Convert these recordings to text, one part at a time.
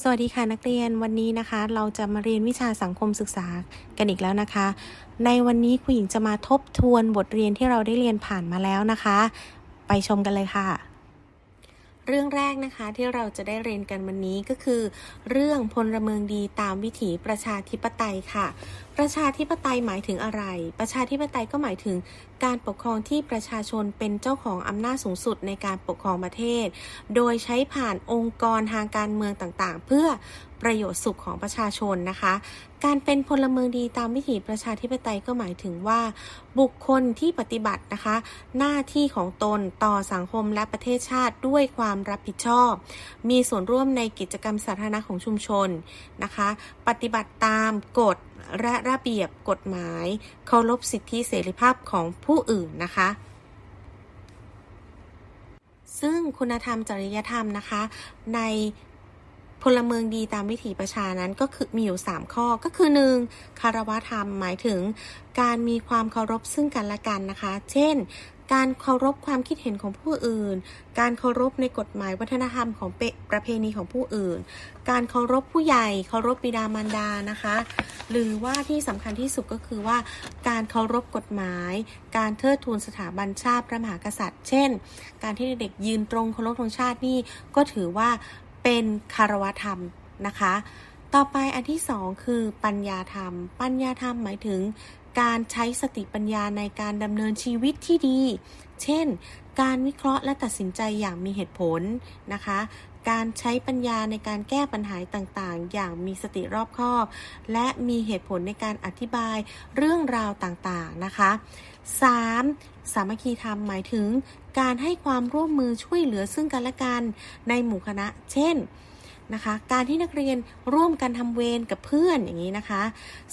สวัสดีค่ะนักเรียนวันนี้นะคะ เราจะมาเรียนวิชาสังคมศึกษากันอีกแล้วนะคะ ในวันนี้ครูหญิงจะมาทบทวนบทเรียนที่เราได้เรียนผ่านมาแล้วนะคะ ไปชมกันเลยค่ะ เรื่องแรกนะคะที่เราจะได้เรียนกันวันนี้ก็คือ เรื่องพลเมืองดีตามวิถีประชาธิปไตยค่ะ ประชาธิปไตยหมายถึงอะไร ประชาธิปไตยก็หมายถึง การปกครองที่ประชาชนเป็นเจ้าของอำนาจสูงสุดในการปกครองประเทศ โดยใช้ผ่านองค์กรทางการเมืองต่างๆ เพื่อประโยชน์สุขของประชาชนนะคะ การเป็นพลเมืองดีตามวิถีประชาธิปไตยก็หมายถึงว่า บุคคลที่ปฏิบัตินะคะ หน้าที่ของตนต่อสังคมและประเทศชาติด้วยความรับผิดชอบ มีส่วนร่วมในกิจกรรมสาธารณะของชุมชนนะคะ ปฏิบัติตามกฎและระเบียบกฎหมายเคารพสิทธิเสรีภาพของผู้อื่นนะคะ ซึ่งคุณธรรมจริยธรรมนะคะ ในพลเมืองดีตามวิถีประชานั้นก็คือมีอยู่ 3 ข้อก็คือ 1. คารวะธรรมหมายถึงการมีความเคารพซึ่งกันและกันนะคะ เช่น การเคารพความคิดเห็นของผู้อื่น การเคารพในกฎหมายวัฒนธรรมของเปประเพณีของผู้อื่น การเคารพผู้ใหญ่ เคารพบิดามารดานะคะ หรือว่าที่สำคัญที่สุดก็คือว่า การเคารพกฎหมาย การเทิดทูนสถาบันชาติพระมหากษัตริย์ เช่น การที่เด็กยืนตรงเคารพธงชาตินี่ก็ถือว่าเป็นคารวะธรรมนะคะ ต่อไปอันที่สองคือปัญญาธรรม ปัญญาธรรมหมายถึง การใช้สติปัญญาในการดำเนินชีวิตที่ดี เช่น การวิเคราะห์และตัดสินใจอย่างมีเหตุผลนะคะ การใช้ปัญญาในการแก้ปัญหาต่างๆ อย่างมีสติรอบคอบ และมีเหตุผลในการอธิบายเรื่องราวต่างๆนะคะ 3. สามัคคีธรรมหมายถึง การให้ความร่วมมือช่วยเหลือซึ่งกันและกันในหมู่คณะ เช่น นะคะ การที่นักเรียนร่วมกันทำเวรกับเพื่อนอย่างนี้นะคะ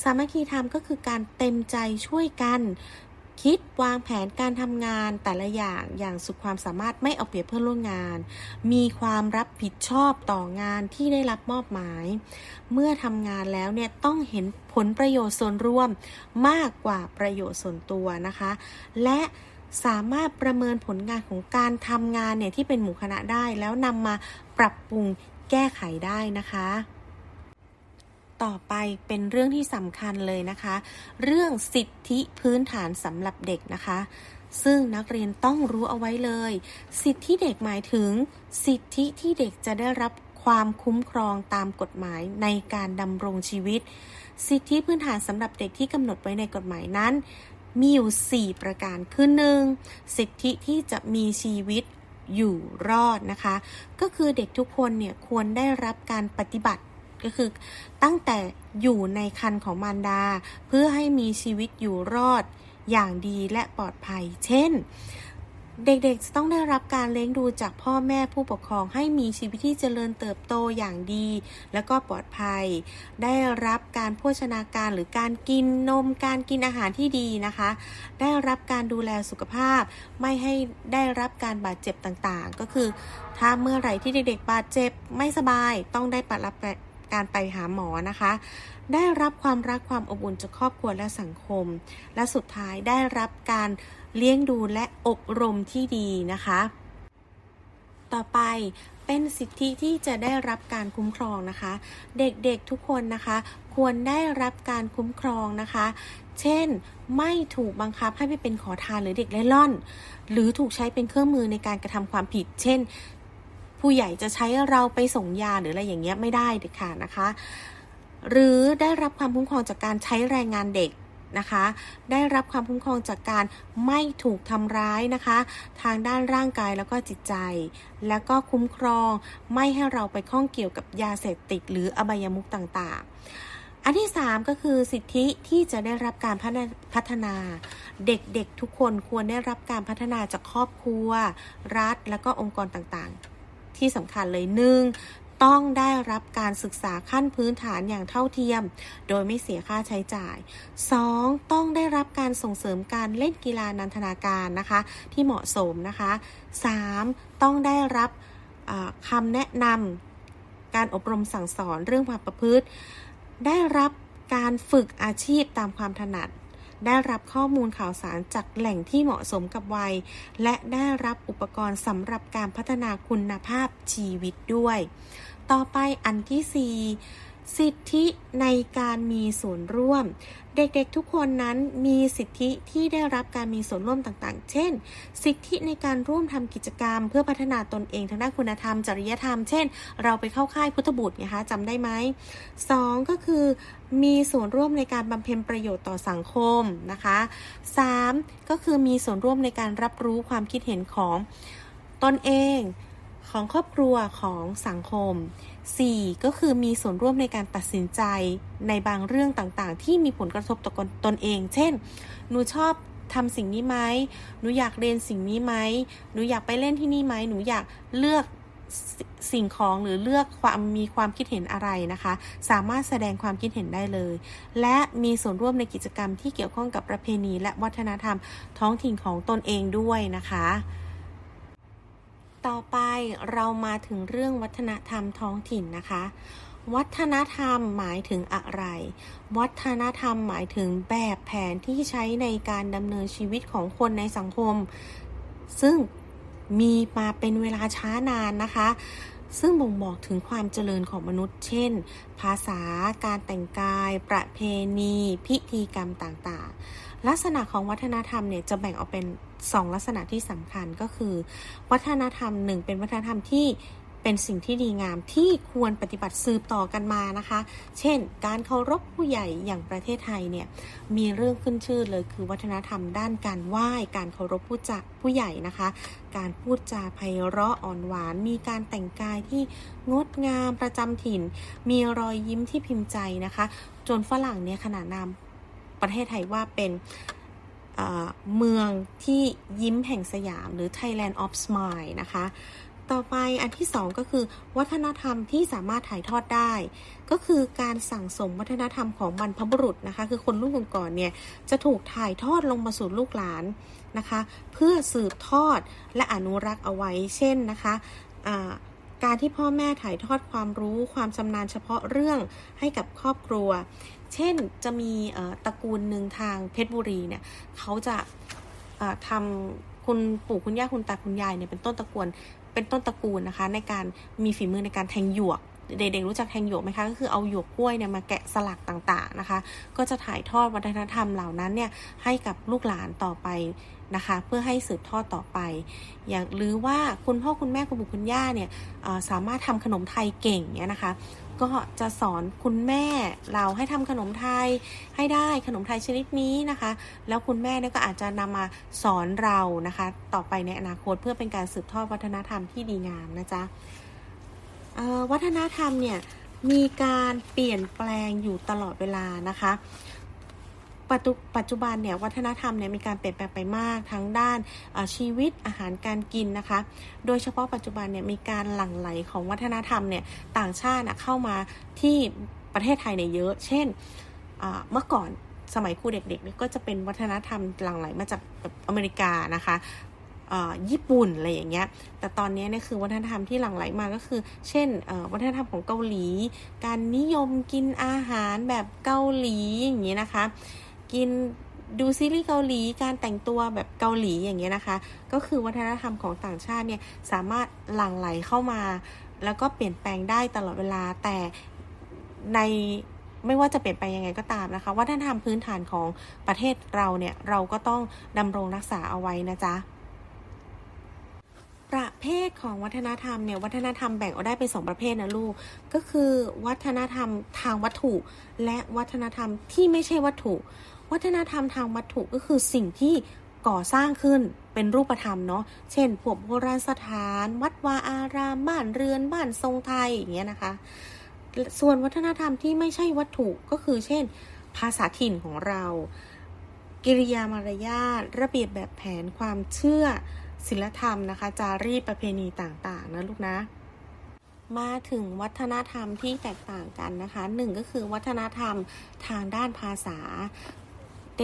สามัคคีธรรมก็คือการเต็มใจช่วยกัน คิดวางแผนการทำงานแต่ละอย่างอย่างสุดความสามารถไม่เอาเปรียบเพื่อนร่วมงาน มีความรับผิดชอบต่องานที่ได้รับมอบหมาย เมื่อทำงานแล้วเนี่ยต้องเห็นผลประโยชน์ส่วนรวมมากกว่าประโยชน์ส่วนตัวนะคะ และสามารถประเมินผลงานของการทำงานเนี่ยที่เป็นหมู่คณะได้ แล้วนำมาปรับปรุง แก้ไขได้นะคะ ต่อไปเป็นเรื่องที่สำคัญเลยนะคะ เรื่องสิทธิพื้นฐานสำหรับเด็กนะคะซึ่งนักเรียนต้องรู้เอาไว้เลย สิทธิเด็กหมายถึง สิทธิที่เด็กจะได้รับความคุ้มครองตามกฎหมายในการดำรงชีวิต สิทธิพื้นฐานสำหรับเด็กที่กำหนดไว้ในกฎหมายนั้น มีอยู่ 4 ประการคือหนึ่งสิทธิที่จะมีชีวิต อยู่รอดนะคะ ก็คือเด็กทุกคนเนี่ยควรได้รับการปฏิบัติก็คือตั้งแต่อยู่ในคันของมารดา เพื่อให้มีชีวิตอยู่รอดอย่างดีและปลอดภัย เช่น เด็กๆ จะต้องได้รับการเลี้ยงดูจากพ่อแม่ผู้ปกครองให้มีชีวิตที่เจริญเติบโตอย่างดี และก็ปลอดภัย ได้รับการโภชนาการหรือการกินนมการกินอาหารที่ดีนะคะ ได้รับการดูแลสุขภาพ ไม่ให้ได้รับการบาดเจ็บต่างๆ ก็คือ ถ้าเมื่อไหร่ที่เด็กๆ บาดเจ็บไม่สบายต้องได้ปัดรับการไปหาหมอนะคะ ได้รับความรักความอบอุ่นจากครอบครัวและสังคม และสุดท้ายได้รับการ เลี้ยงดูและอบรมที่ดีนะคะ ต่อไปเป็นสิทธิที่จะได้รับการคุ้มครองนะคะ เด็กๆทุกคนนะคะ ควรได้รับการคุ้มครองนะคะ เช่น ไม่ถูกบังคับให้ไปเป็นขอทานหรือเด็กเล่ร่อน หรือถูกใช้เป็นเครื่องมือในการกระทำความผิด เช่น ผู้ใหญ่จะใช้เราไปส่งยาหรืออะไรอย่างเงี้ยไม่ได้เด็ดขาดนะคะ หรือได้รับความคุ้มครองจากการใช้แรงงานเด็ก นะคะ ได้รับความคุ้มครองจากการไม่ถูกทำร้ายนะคะ ทางด้านร่างกายแล้วก็จิตใจ แล้วก็คุ้มครองไม่ให้เราไปข้องเกี่ยวกับยาเสพติด หรืออบายมุขต่างๆอันที่ 3 ก็คือสิทธิที่จะได้รับการพัฒนา เด็กๆทุกคนควรได้รับการพัฒนาจากครอบครัว รัฐและก็องค์กรต่างๆ ที่สำคัญเลยหนึ่ง ต้องได้รับการศึกษาขั้นพื้นฐานอย่างเท่าเทียม โดยไม่เสียค่าใช้จ่าย 2. ต้องได้รับการส่งเสริมการเล่นกีฬานันทนาการนะคะ ที่เหมาะสมนะคะ 3. ต้องได้รับคำแนะนำการอบรมสั่งสอนเรื่องความประพฤติ ได้รับการฝึกอาชีพตามความถนัด ได้รับข้อมูลข่าวสารจากแหล่งที่เหมาะสมกับวัย และได้รับอุปกรณ์สำหรับการพัฒนาคุณภาพชีวิตด้วย ต่อไปอันที่ 4สิทธิในการมีส่วนร่วม เด็กๆทุกคนนั้นมีสิทธิที่ได้รับการมีส่วนร่วมต่างๆ เช่น สิทธิในการร่วมทำกิจกรรม เพื่อพัฒนาตนเองทางด้านคุณธรรม จริยธรรม เช่น เราไปเข้าค่ายพุทธบุตรนะคะจำได้ไหมสองก็คือ มีส่วนร่วมในการบำเพ็ญประโยชน์ต่อสังคมนะคะสามก็คือมีส่วนร่วมในการรับรู้ความคิดเห็นของตนเอง ของครอบครัวของสังคม 4. ก็คือมีส่วนร่วมในการตัดสินใจในบางเรื่องต่างๆ ที่มีผลกระทบต่อตนเอง เช่น หนูชอบทำสิ่งนี้ไหมหนูอยากเรียนสิ่งนี้ไหมหนูอยากไปเล่นที่นี่ไหมหนูอยากเลือกสสิ่งของหรือเลือกความมีความคิดเห็นอะไรนะคะ สามารถแสดงความคิดเห็นได้เลย และมีส่วนร่วมในกิจกรรมที่เกี่ยวข้องกับประเพณี และวัฒนธรรมท้องถิ่นของตนเองด้วยนะคะ ต่อไปเรามาถึงเรื่องวัฒนธรรมท้องถิ่นนะคะ วัฒนธรรมหมายถึงอะไร วัฒนธรรมหมายถึงแบบแผนที่ใช้ในการดำเนินชีวิตของคนในสังคม ซึ่งมีมาเป็นเวลาช้านานนะคะ ซึ่งบ่งบอกถึงความเจริญของมนุษย์ เช่น ภาษา การแต่งกาย ประเพณี พิธีกรรมต่างๆ ลักษณะของวัฒนธรรมเนี่ยจะแบ่งออกเป็น 2 ลักษณะที่สำคัญก็คือ วัฒนธรรมหนึ่งเป็นวัฒนธรรมที่เป็นสิ่งที่ดีงามที่ควรปฏิบัติสืบต่อกันมานะคะ เช่น การเคารพผู้ใหญ่อย่างประเทศไทยเนี่ยมีเรื่องขึ้นชื่อเลยคือวัฒนธรรมด้านการไหว้ การเคารพผู้จักผู้ใหญ่นะคะ การพูดจาไพเราะอ่อนหวาน มีการแต่งกายที่งดงามประจำถิ่น มีรอยยิ้มที่พิมพ์ใจนะคะ จนฝรั่งเนี่ยขนานนาม ประเทศไทยว่าเป็นเเมืองที่ยิ้มแห่งสยามหรือ Thailand of Smile นะคะ ต่อไปอันที่สองก็คือ วัฒนธรรมที่สามารถถ่ายทอดได้ ก็คือการสั่งสมวัฒนธรรมของบรรพบุรุษนะคะ คือคนรุ่นก่อนๆเนี่ย จะถูกถ่ายทอดลงมาสู่ลูกหลานนะคะ เพื่อสืบทอดและอนุรักษ์เอาไว้ เช่นนะคะการที่พ่อแม่ถ่ายทอดความรู้ความชำนาญเฉพาะเรื่องให้กับครอบครัว เช่นจะมีตระกูลหนึ่งทางเพชรบุรีเนี่ยเขาจะทำคุณปู่คุณย่าคุณตาคุณยายเนี่ยเป็นต้นตระกูลเป็นต้นตระกูลนะคะ ในการมีฝีมือในการแทงหยวกเด็กๆรู้จักแทงหยวกไหมคะก็คือเอาหยวกกล้วยเนี่ยมาแกะสลักต่างๆนะคะ ก็จะถ่ายทอดวัฒนธรรมเหล่านั้นเนี่ยให้กับลูกหลานต่อไปนะคะ เพื่อให้สืบทอดต่อไป อย่างหรือว่าคุณพ่อคุณแม่คุณปู่คุณย่าเนี่ยสามารถทำขนมไทยเก่งเนี่ยนะคะ ก็จะสอนคุณแม่เราให้ทำขนมไทยให้ได้ขนมไทยชนิดนี้นะคะ แล้วคุณแม่เนี่ยก็อาจจะนำมาสอนเรานะคะ ต่อไปในอนาคตเพื่อเป็นการสืบทอดวัฒนธรรมที่ดีงามนะจ๊ะวัฒนธรรมเนี่ยมีการเปลี่ยนแปลงอยู่ตลอดเวลานะคะ ปัจจุบันเนี่ยวัฒนธรรมเนี่ยมีการเปลี่ยนแปลงไปมากทั้งด้านชีวิตอาหารการกินนะคะ โดยเฉพาะปัจจุบันเนี่ยมีการหลั่งไหลของวัฒนธรรมเนี่ยต่างชาติเข้ามาที่ประเทศไทยเนี่ยเยอะ เช่นเมื่อก่อนสมัยครูเด็กๆเนี่ยก็จะเป็นวัฒนธรรมหลั่งไหลมาจากแบบอเมริกานะคะญี่ปุ่นอะไรอย่างเงี้ย แต่ตอนนี้เนี่ยคือวัฒนธรรมที่หลั่งไหลมาก็คือ เช่นวัฒนธรรมของเกาหลี การนิยมกินอาหารแบบเกาหลีอย่างเงี้ยนะคะ กินดูซีรีส์เกาหลีการแต่งตัวแบบเกาหลีอย่างเงี้ยนะคะ ก็คือวัฒนธรรมของต่างชาติเนี่ยสามารถหลั่งไหลเข้ามา แล้วก็เปลี่ยนแปลงได้ตลอดเวลาแต่ในไม่ว่าจะเปลี่ยนไปยังไงก็ตามนะคะ วัฒนธรรมพื้นฐานของประเทศเราเนี่ยเราก็ต้องดำรงรักษาเอาไว้นะจ๊ะประเภทของวัฒนธรรมเนี่ยวัฒนธรรมแบ่งออกได้เป็นสองประเภทนะลูก ก็คือวัฒนธรรมทางวัตถุ และวัฒนธรรมที่ไม่ใช่วัตถุ วัฒนธรรมทางวัตถุก็คือสิ่งที่ก่อสร้างขึ้นเป็นรูปธรรมเนาะ เช่นพวกโบราณสถาน วัดวาอาราม บ้านเรือน บ้านทรงไทยอย่างเงี้ยนะคะ ส่วนวัฒนธรรมที่ไม่ใช่วัตถุก็คือ เช่น ภาษาถิ่นของเรา กิริยามารยาท ระเบียบแบบแผน ความเชื่อ ศิลธรรมนะคะ จารีตประเพณีต่างๆ นะลูกนะ มาถึงวัฒนธรรมที่แตกต่างกันนะคะหนึ่งก็คือวัฒนธรรมทางด้านภาษา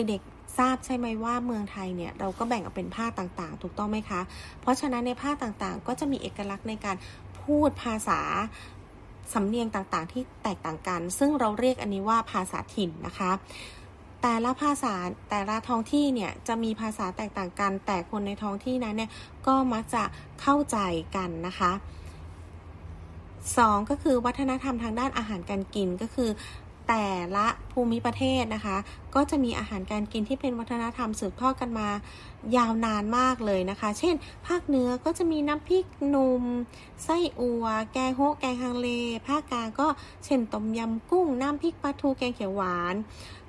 เด็กๆทราบใช่ไหมว่าเมืองไทยเนี่ยเราก็แบ่งออกเป็นภาคต่างๆ ถูกต้องไหมคะ เพราะฉะนั้นในภาคต่างๆ ก็จะมีเอกลักษณ์ในการพูดภาษาสำเนียงต่างๆ ที่แตกต่างกัน ซึ่งเราเรียกอันนี้ว่าภาษาถิ่นนะคะแแต่ละภาษาแต่ละท้องที่เนี่ยจะมีภาษาแตกต่างกัน แต่คนในท้องที่นั้นเนี่ยก็มักจะเข้าใจกันนะคะสองก็คือวัฒนธรรมทางด้านอาหารการกินก็คือ แต่ละภูมิประเทศนะคะ ก็จะมีอาหารการกินที่เป็นวัฒนธรรมสืบทอดกันมายาวนานมากเลยนะคะ เช่น ภาคเหนือก็จะมีน้ำพริกหนุ่มไส้อัว แกงโฮะแกงฮังเล ภาคกลางก็เช่นต้มยำกุ้ง น้ำพริกปลาทูแกงเขียวหวาน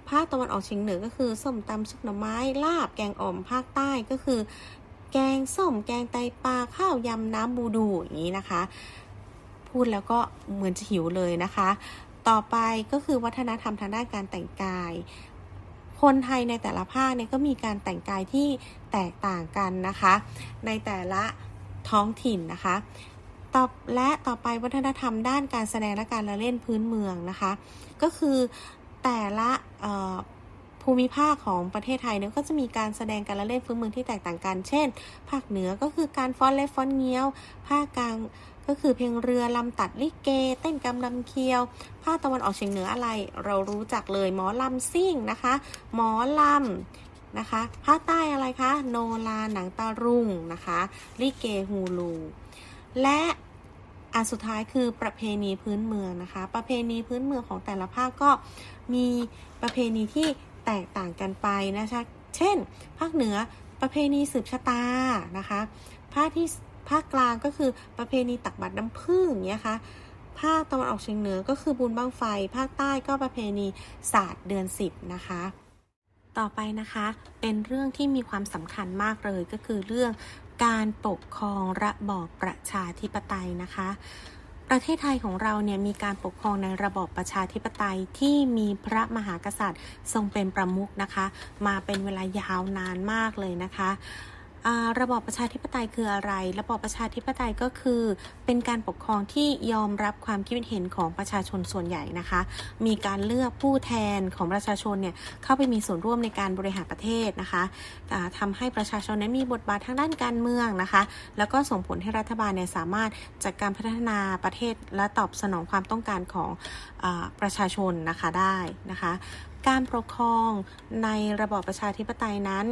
ภาคตะวันออกเฉียงเหนือก็คือส้มตำซุปหน่อไม้ลาบ แกงอ่อมภาคใต้ก็คือ แกงส้มแกงไตปลาข้าวยำน้ำบูดูอย่างนี้นะคะ พูดแล้วก็เหมือนจะหิวเลยนะคะ ต่อไปก็คือวัฒนธรรมทางด้านการแต่งกาย คนไทยในแต่ละภาคเนี่ยก็มีการแต่งกายที่แตกต่างกันนะคะ ในแต่ละท้องถิ่นนะคะต่อและต่อไปวัฒนธรรมด้านการแสดงและการละเล่นพื้นเมืองนะคะ ก็คือแต่ละภูมิภาคของประเทศไทยเนี่ยก็จะมีการแสดงการละเล่นพื้นเมืองที่แตกต่างกัน เช่น ภาคเหนือก็คือการฟ้อนเล็บฟ้อนเงี้ยว ภาคกลาง ก็คือเพลงเรือลำตัดลิเก เต้นกำลำเคียว ภาคตะวันออกเฉียงเหนืออะไร เรารู้จักเลยหมอลำซิ่งนะคะ หมอลำนะคะ ภาคใต้อะไรคะ โนราหนังตารุงนะคะลิเกฮูลูและอันสุดท้ายคือประเพณีพื้นเมืองนะคะ ประเพณีพื้นเมืองของแต่ละภาคก็มีประเพณีที่แตกต่างกันไปนะคะ เช่น ภาคเหนือประเพณีสืบชะตานะคะ ภาคที่ ภาคกลางก็คือประเพณีตักบาตรน้ำผึ้งอย่างเงี้ยคะภาคตะวันออกเฉียงเหนือก็คือบุญบั้งไฟ ภาคใต้ก็ประเพณีศาสตร์เดือนสิบนะคะ ต่อไปนะคะ เป็นเรื่องที่มีความสำคัญมากเลยก็คือเรื่องการปกครองระบอบประชาธิปไตยนะคะ ประเทศไทยของเราเนี่ยมีการปกครองในระบอบประชาธิปไตยที่มีพระมหากษัตริย์ทรงเป็นประมุขนะคะ มาเป็นเวลายาวนานมากเลยนะคะ ระบอบประชาธิปไตยคืออะไร ระบอบประชาธิปไตยก็คือ เป็นการปกครองที่ยอมรับความคิดเห็นของประชาชนส่วนใหญ่นะคะ มีการเลือกผู้แทนของประชาชนเนี่ยเข้าไปมีส่วนร่วมในการบริหารประเทศนะคะอ่าทำให้ประชาชนนั้นมีบทบาททางด้านการเมืองนะคะ แล้วก็ส่งผลให้รัฐบาลเนี่ยสามารถจัดการพัฒนาประเทศและตอบสนองความต้องการของอประชาชนนะคะได้นะคะ การปกครองในระบอบประชาธิปไตยนั้น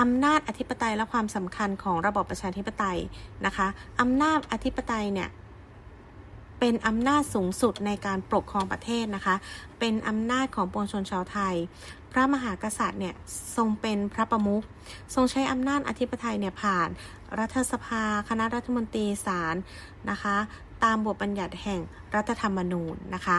อำนาจอธิปไตยและความสำคัญของระบบประชาธิปไตยนะคะอำนาจอธิปไตยเนี่ยเป็นอำนาจสูงสุดในการปกครองประเทศนะคะ เป็นอำนาจของปวงชนชาวไทย พระมหากษัตริย์เนี่ยทรงเป็นพระประมุข ทรงใช้อำนาจอธิปไตยเนี่ยผ่านรัฐสภา คณะรัฐมนตรีศาลนะคะ ตามบทบัญญัติแห่งรัฐธรรมนูญนะคะ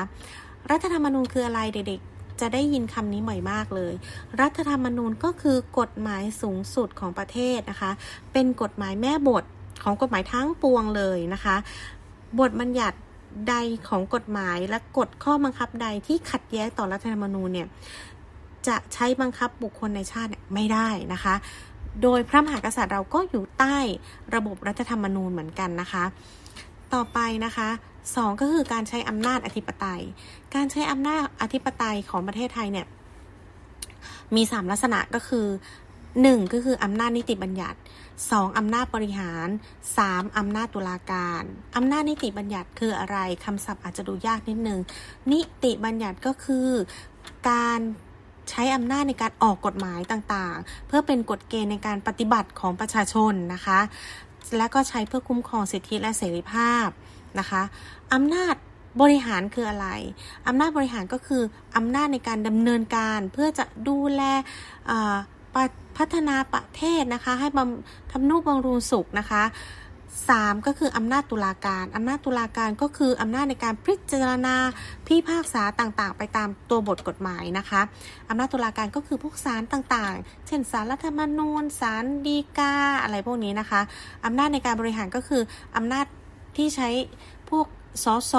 รัฐธรรมนูญคืออะไรเด็กๆ จะได้ยินคำนี้บ่อยมากเลย รัฐธรรมนูญก็คือกฎหมายสูงสุดของประเทศนะคะ เป็นกฎหมายแม่บทของกฎหมายทั้งปวงเลยนะคะ บทบัญญัติใดของกฎหมายและกฎข้อบังคับใดที่ขัดแย้งต่อรัฐธรรมนูญเนี่ยจะใช้บังคับบุคคลในชาติไม่ได้นะคะ โดยพระมหากษัตริย์เราก็อยู่ใต้ระบบรัฐธรรมนูญเหมือนกันนะคะ ต่อไปนะคะ สองก็คือการใช้อำนาจอธิปไตย การใช้อำนาจอธิปไตยของประเทศไทยเนี่ยมี 3 ลักษณะก็คือ 1 ก็คืออำนาจนิติบัญญัติ 2. อำนาจบริหาร 3. อำนาจตุลาการอำนาจนิติบัญญัติคืออะไรคำศัพท์อาจจะดูยากนิดนึง นิติบัญญัติก็คือการใช้อำนาจในการออกกฎหมายต่างๆ เพื่อเป็นกฎเกณฑ์ในการปฏิบัติของประชาชนนะคะ และก็ใช้เพื่อคุ้มครองสิทธิและเสรีภาพ นะคะอำนาจบริหารคืออะไรอำนาจบริหารก็คืออำนาจในการดำเนินการเพื่อจะดูแลพัฒนาประเทศนะคะ ให้บำทำนุบำรุงสุขนะคะสามก็คืออำนาจตุลาการ อำนาจตุลาการก็คืออำนาจในการพิจารณาพิพากษาต่างๆ ไปตามตัวบทกฎหมายนะคะ อำนาจตุลาการก็คือพวกศาลต่างๆ เช่นศาลรัฐธรรมนูญศาลฎีกาอะไรพวกนี้นะคะ อำนาจในการบริหารก็คืออำนาจ ที่ใช้พวกสส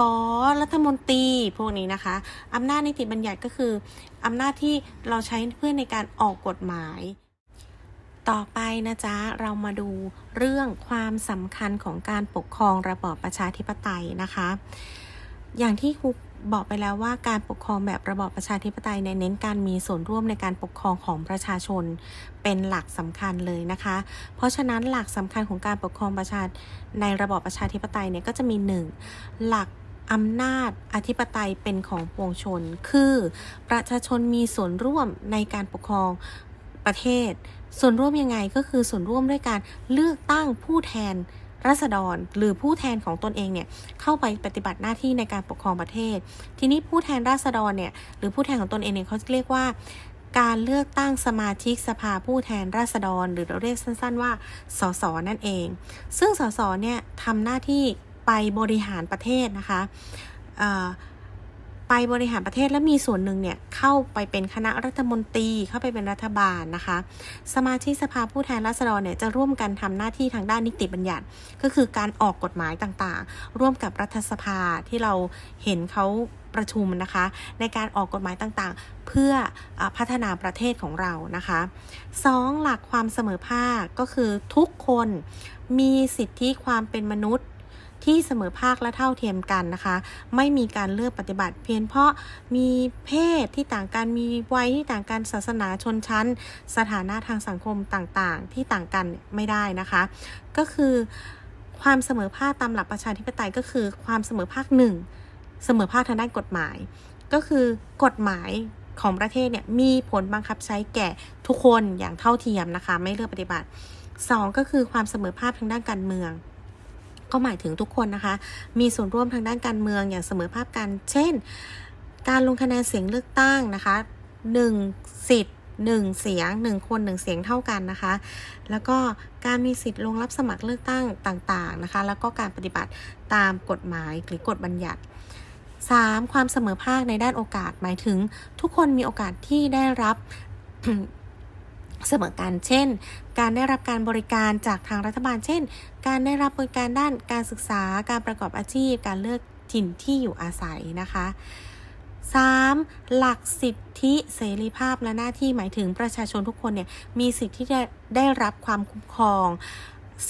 รัฐมนตรีพวกนี้นะคะอำนาจนิติบัญญัติก็คืออำนาจที่เราใช้เพื่อในการออกกฎหมาย ต่อไปนะจ๊ะ เรามาดูเรื่องความสำคัญของการปกครองระบอบประชาธิปไตยนะคะ อย่างที่ครู บอกไปแล้วว่าการปกครองแบบระบอบประชาธิปไตยในเน้นการมีส่วนร่วมในการปกครองของประชาชนเป็นหลักสำคัญเลยนะคะ เพราะฉะนั้นหลักสำคัญของการปกครองประชาในระบอบประชาธิปไตยเนี่ยก็จะมี 1. หลักอำนาจอธิปไตยเป็นของปวงชน คือประชาชนมีส่วนร่วมในการปกครองประเทศ ส่วนร่วมยังไงก็คือส่วนร่วมด้วยการเลือกตั้งผู้แทน รัษฎรหรือผู้แทนของตนเองเนี่ยเข้าไปปฏิบัติหน้าที่ในการปกครองประเทศ ทีนี้ผู้แทนราษฎรเนี่ยหรือผู้แทนของตนเองเนี่ยเขาเรียกว่าการเลือกตั้งสมาชิกสภาผู้แทนราษฎร หรือเราเรียกสั้นๆว่า สส นั่นเอง ซึ่งสส เนี่ยทำหน้าที่ไปบริหารประเทศนะคะ ไปบริหารประเทศและมีส่วนหนึ่งเนี่ยเข้าไปเป็นคณะรัฐมนตรีเข้าไปเป็นรัฐบาลนะคะ สมาชิกสภาผู้แทนราษฎรเนี่ยจะร่วมกันทำหน้าที่ทางด้านนิติบัญญัติ ก็คือการออกกฎหมายต่างๆ ร่วมกับรัฐสภาที่เราเห็นเขาประชุมนะคะ ในการออกกฎหมายต่างๆ เพื่ออพัฒนาประเทศของเรานะคะ 2. หลักความเสมอภาคก็คือทุกคนมีสิทธิความเป็นมนุษย์ ที่เสมอภาคและเท่าเทียมกันนะคะ ไม่มีการเลือกปฏิบัติเพียงเพราะมีเพศที่ต่างกันมีวัยที่ต่างกันศาสนาชนชั้น สถานะทางสังคมต่างๆ ที่ต่างกันไม่ได้นะคะ ก็คือความเสมอภาคตามหลักประชาธิปไตยก็คือความเสมอภาคหนึ่งเสมอภาคทางด้านกฎหมาย ก็คือกฎหมายของประเทศเนี่ยมีผลบังคับใช้แก่ทุกคนอย่างเท่าเทียมนะคะ ไม่เลือกปฏิบัติ 2 ก็คือความเสมอภาคทางด้านการเมือง ก็หมายถึงทุกคนนะคะ มีส่วนร่วมทางด้านการเมืองอย่างเสมอภาคกัน เช่น การลงคะแนนเสียงเลือกตั้งนะคะ1สิทธิ์1เสียง 1 คน 1 เสียงเท่ากันนะคะ แล้วก็การมีสิทธิ์ลงรับสมัครเลือกตั้งต่างๆนะคะ แล้วก็การปฏิบัติตามกฎหมายหรือกฎบัญญัติ 3. ความเสมอภาคในด้านโอกาสหมายถึง ทุกคนมีโอกาสที่ได้รับ เสมอกัน เช่น การได้รับการบริการจากทางรัฐบาล เช่น การได้รับบริการด้านการศึกษา การประกอบอาชีพ การเลือกถิ่นที่อยู่อาศัยนะคะ 3. หลักสิทธิเสรีภาพและหน้าที่หมายถึงประชาชนทุกคนเนี่ยมีสิทธิที่จะได้รับความคุ้มครอง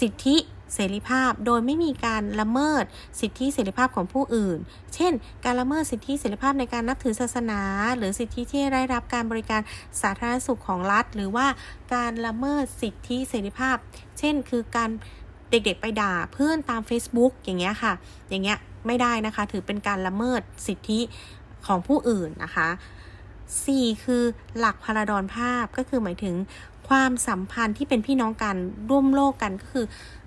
สิทธิ เสรีภาพโดยไม่มีการละเมิดสิทธิเสรีภาพของผู้อื่น เช่น การละเมิดสิทธิเสรีภาพในการนับถือศาสนา หรือสิทธิที่ได้รับการบริการสาธารณสุขของรัฐ หรือว่าการละเมิดสิทธิเสรีภาพ เช่น คือการเด็กๆไปด่าเพื่อนตาม Facebook อย่างเงี้ยค่ะ อย่างเงี้ยไม่ได้นะคะ ถือเป็นการละเมิดสิทธิของผู้อื่นนะคะ 4 คือหลักพาราดอนภาพก็คือหมายถึงความสัมพันธ์ที่เป็นพี่น้องกันร่วมโลกกันก็คือเออ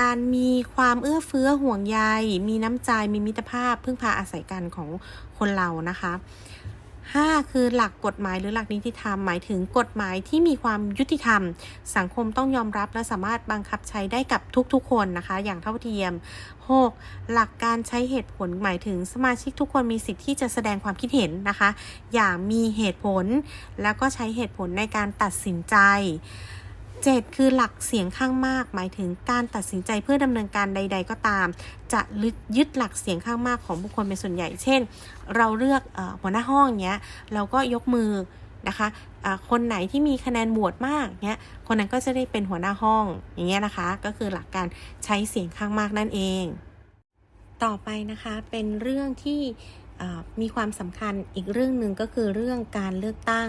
การมีความเอื้อเฟื้อห่วงใย มีน้ำใจ มีมิตรภาพ พึ่งพาอาศัยกันของคนเรานะคะ 5 คือหลักกฎหมายหรือหลักนิติธรรม หมายถึงกฎหมายที่มีความยุติธรรม สังคมต้องยอมรับและสามารถบังคับใช้ได้กับทุกๆคนนะคะ อย่างเท่าเทียม 6. หลักการใช้เหตุผลหมายถึงสมาชิกทุกคนมีสิทธิ์ที่จะแสดงความคิดเห็นนะคะ อย่างมีเหตุผล แล้วก็ใช้เหตุผลในการตัดสินใจ 7. คือหลักเสียงข้างมาก หมายถึงการตัดสินใจเพื่อดำเนินการใด ๆ ก็ตาม จะยึดหลักเสียงข้างมากของบุคคลเป็นส่วนใหญ่ เช่น เราเลือกหัวหน้าห้องเนี้ยเราก็ยกมือนะคะะคนไหนที่มีคะแนนโหวตมากเนี้ยคนนั้นก็จะได้เป็นหัวหน้าห้องอย่างเงี้ยนะคะ ก็คือหลักการใช้เสียงข้างมากนั่นเอง ต่อไปนะคะเป็นเรื่องที่มีความสำคัญอีกเรื่องหนึ่งก็คือเรื่องการเลือกตั้ง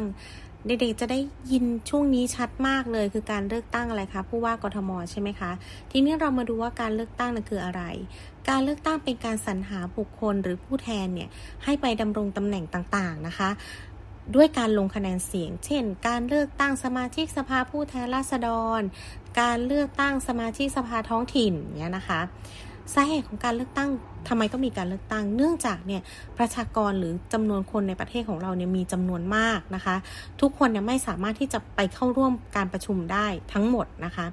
เด็กๆจะได้ยินช่วงนี้ชัดมากเลยคือการเลือกตั้งอะไรคะผู้ว่ากทมใช่ไหมคะ ทีนี้เรามาดูว่าการเลือกตั้งนั้นคืออะไร การเลือกตั้งเป็นการสรรหาบุคคลหรือผู้แทนเนี่ยให้ไปดำรงตำแหน่งต่างๆนะคะ ด้วยการลงคะแนนเสียง เช่น การเลือกตั้งสมาชิกสภาผู้แทนราษฎร การเลือกตั้งสมาชิกสภาท้องถิ่นเนี่ยนะคะสาเหตุของการเลือกตั้ง ทำไมต้องมีการเลือกตั้ง เนื่องจากเนี่ยประชากรหรือจำนวนคนในประเทศของเราเนี่ยมีจำนวนมากนะคะ ทุกคนเนี่ยไม่สามารถที่จะไปเข้าร่วมการประชุมได้ทั้งหมดนะคะ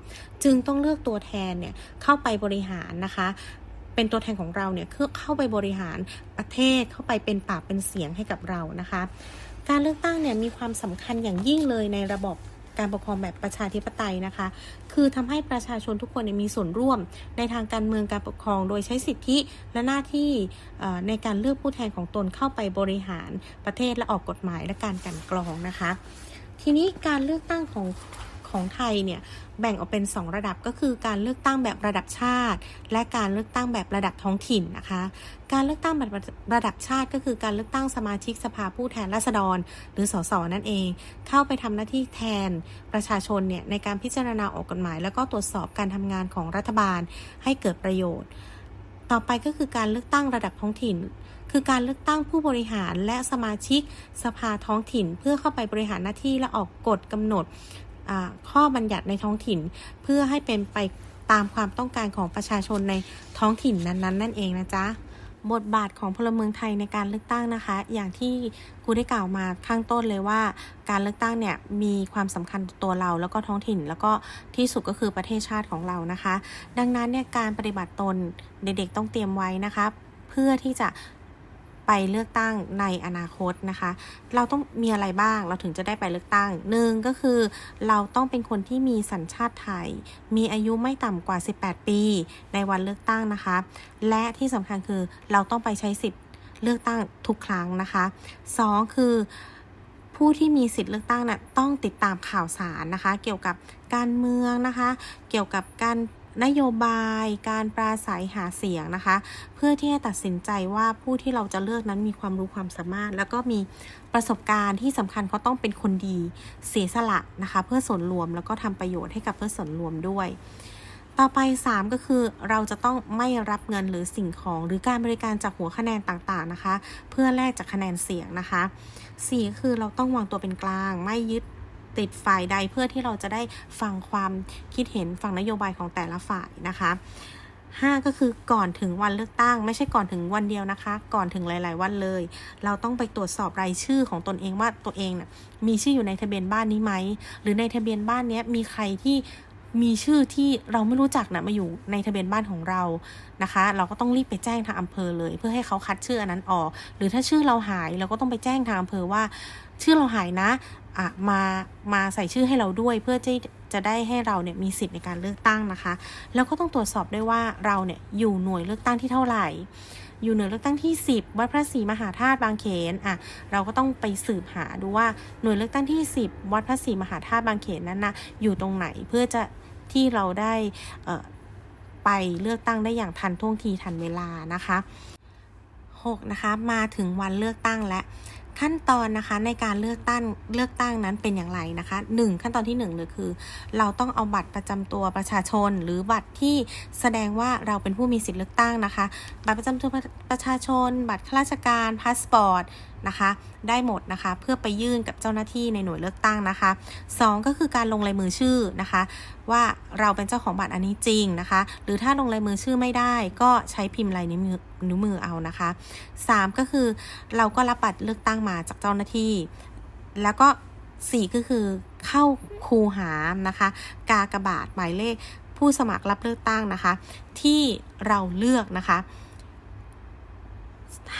จึงต้องเลือกตัวแทนเนี่ยเข้าไปบริหารนะคะเป็นตัวแทนของเราเนี่ยคือเข้าไปบริหารประเทศเข้าไปเป็นปากเป็นเสียงให้กับเรานะคะ การเลือกตั้งเนี่ยมีความสำคัญอย่างยิ่งเลยในระบบ การปกครองแบบประชาธิปไตยนะคะ คือทำให้ประชาชนทุกคนมีส่วนร่วมในทางการเมืองการปกครอง โดยใช้สิทธิและหน้าที่ในการเลือกผู้แทนของตนเข้าไปบริหารประเทศและออกกฎหมายและการกันกรองนะคะ ทีนี้การเลือกตั้งของ ของไทยเนี่ยแบ่งออกเป็น 2 ระดับก็คือการเลือกตั้งแบบระดับชาติ และการเลือกตั้งแบบระดับท้องถิ่นนะคะ การเลือกตั้งแบบระดับชาติก็คือการเลือกตั้งสมาชิกสภาผู้แทนราษฎร หรือสสนั่นเอง เข้าไปทำหน้าที่แทนประชาชนเนี่ยในการพิจารณาออกกฎหมาย แล้วก็ตรวจสอบการทำงานของรัฐบาลให้เกิดประโยชน์ ต่อไปก็คือการเลือกตั้งระดับท้องถิ่นคือการเลือกตั้งผู้บริหารและสมาชิกสภาท้องถิ่น เพื่อเข้าไปบริหารหน้าที่และออกกฎกำหนด ข้อบัญญัติในท้องถิ่น เพื่อให้เป็นไปตามความต้องการของประชาชนในท้องถิ่นนั้น ๆ นั่นเองนะจ๊ะบทบาทของพลเมืองไทยในการเลือกตั้งนะคะ อย่างที่ครูได้กล่าวมาข้างต้นเลยว่า การเลือกตั้งเนี่ยมีความสำคัญตัวเราแล้วก็ท้องถิ่น แล้วก็ที่สุดก็คือประเทศชาติของเรานะคะ ดังนั้นเนี่ยการปฏิบัติตนเด็กๆต้องเตรียมไว้นะคะ เพื่อที่จะ ไปเลือกตั้งในอนาคตนะคะ เราต้องมีอะไรบ้างเราถึงจะได้ไปเลือกตั้งหนึ่งก็คือ เราต้องเป็นคนที่มีสัญชาติไทย มีอายุไม่ต่ำกว่า 18 ปี ในวันเลือกตั้งนะคะ และที่สำคัญคือเราต้องไปใช้สิทธิ์เลือกตั้งทุกครั้งนะคะสองคือผู้ที่มีสิทธิ์เลือกตั้งน่ะต้องติดตามข่าวสารนะคะ เกี่ยวกับการเมืองนะคะ เกี่ยวกับการ นโยบายการปราศัยหาเสียงนะคะ เพื่อที่จะตัดสินใจว่าผู้ที่เราจะเลือกนั้นมีความรู้ความสามารถ แล้วก็มีประสบการณ์ที่สำคัญเขาต้องเป็นคนดีเสียสละนะคะ เพื่อส่วนรวมแล้วก็ทำประโยชน์ให้กับเพื่อส่วนรวมด้วย ต่อไป 3 ก็คือเราจะต้องไม่รับเงินหรือสิ่งของหรือการบริการจากหัวคะแนนต่างๆนะคะ เพื่อแลกจากคะแนนเสียงนะคะ 4 คือเราต้องวางตัวเป็นกลางไม่ยึด ติดฝ่ายใดเพื่อที่เราจะได้ฟังความคิดเห็นฟังนโยบายของแต่ละฝ่ายนะคะ5ก็คือก่อนถึงวันเลือกตั้ง ไม่ใช่ก่อนถึงวันเดียวนะคะ ก่อนถึงหลาย ๆ วันเลย เราต้องไปตรวจสอบรายชื่อของตนเองว่าตัวเองนะมีชื่ออยู่ในทะเบียนบ้านนี้ไหมหรือในทะเบียนบ้านเนี้ยมีใครที่มีชื่อที่เราไม่รู้จักนะมาอยู่ในทะเบียนบ้านของเรานะคะ เราก็ต้องรีบไปแจ้งทางอำเภอเลย เพื่อให้เขาคัดชื่ออันนั้นออก หรือถ้าชื่อเราหายเราก็ต้องไปแจ้งทางอำเภอว่า ชื่อเราหายนะ มามาใส่ชื่อให้เราด้วย เพื่อที่จะได้ให้เราเนี่ยมีสิทธิ์ในการเลือกตั้งนะคะ แล้วก็ต้องตรวจสอบด้วยว่าเราเนี่ยอยู่หน่วยเลือกตั้งที่เท่าไหร่ อยู่หน่วยเลือกตั้งที่ 10 วัดพระศรีมหาธาตุบางเขนอะเราก็ต้องไปสืบหาดูว่าหน่วยเลือกตั้งที่ 10 วัดพระศรีมหาธาตุบางเขนนั้นนะอยู่ตรงไหนเพื่อจะที่เราได้ไปเลือกตั้งได้อย่างทันท่วงทีทันเวลานะคะ 6. นะคะมาถึงวันเลือกตั้งและ ขั้นตอนนะคะในการเลือกตั้งเลือกตั้งนั้นเป็นอย่างไรนะคะ 1. ขั้นตอนที่1เลยคือ เราต้องเอาบัตรประจำตัวประชาชน หรือบัตรที่แสดงว่าเราเป็นผู้มีสิทธิเลือกตั้งนะคะ บัตรประจำตัวประชาชน บัตรข้าราชการพาสปอร์ต นะคะ ได้หมดนะคะ เพื่อไปยื่นกับเจ้าหน้าที่ในหน่วยเลือกตั้งนะคะ 2 ก็คือการลงลายมือชื่อนะคะ ว่าเราเป็นเจ้าของบัตรอันนี้จริงนะคะ หรือถ้าลงลายมือชื่อไม่ได้ ก็ใช้พิมพ์ลายนิ้วมือนิ้วมือเอานะคะ 3 ก็คือเราก็รับบัตรเลือกตั้งมาจากเจ้าหน้าที่ แล้วก็4ก็คือเข้าคูหานะคะ กากระบาทหมายเลขผู้สมัครรับเลือกตั้งนะคะ ที่เราเลือกนะคะ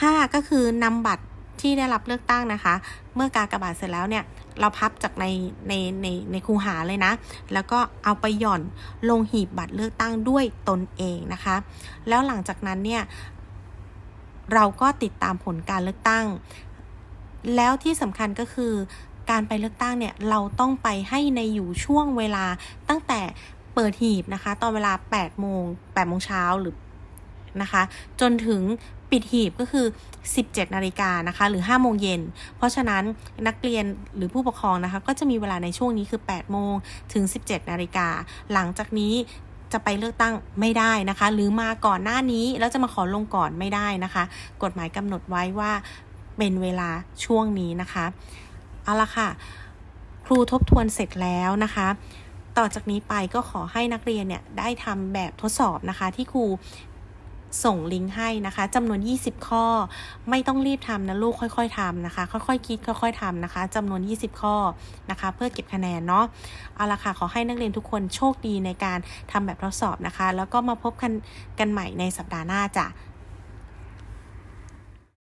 5 ก็คือนำบัตร ที่ได้รับเลือกตั้งนะคะ เมื่อกากระบาทเสร็จแล้วเนี่ยเราพับจากในในในในคูหาเลยนะ แล้วก็เอาไปหย่อนลงหีบบัตรเลือกตั้งด้วยตนเองนะคะ แล้วหลังจากนั้นเนี่ยเราก็ติดตามผลการเลือกตั้ง แล้วที่สำคัญก็คือการไปเลือกตั้งเนี่ยเราต้องไปให้ในอยู่ช่วงเวลาตั้งแต่เปิดหีบนะคะ ตอนเวลา8โมง8โมงเช้าหรือนะคะ จนถึง ปิดหีบก็คือ 17 นาฬิกานะคะ หรือ 5 โมงเย็น เพราะฉะนั้นนักเรียนหรือผู้ปกครองนะคะ ก็จะมีเวลาในช่วงนี้คือ 8 โมงถึง 17 นาฬิกา หลังจากนี้จะไปเลือกตั้งไม่ได้นะคะ หรือมาก่อนหน้านี้แล้วจะมาขอลงก่อนไม่ได้นะคะ กฎหมายกำหนดไว้ว่าเป็นเวลาช่วงนี้นะคะ เอาละค่ะ ครูทบทวนเสร็จแล้วนะคะ ต่อจากนี้ไปก็ขอให้นักเรียนเนี่ยได้ทำแบบทดสอบนะคะ ที่ครู ส่งลิงก์ให้นะคะจำนวน 20 ข้อ ไม่ต้องรีบทำนะลูกค่อยๆทำนะคะ ค่อยๆคิดค่อยๆทำนะคะจำนวน 20 ข้อนะคะ เพื่อเก็บคะแนนเนาะเอาละค่ะขอให้นักเรียนทุกคนโชคดีในการทำแบบทดสอบนะคะ แล้วก็มาพบกันกันใหม่ในสัปดาห์หน้าจ้ะ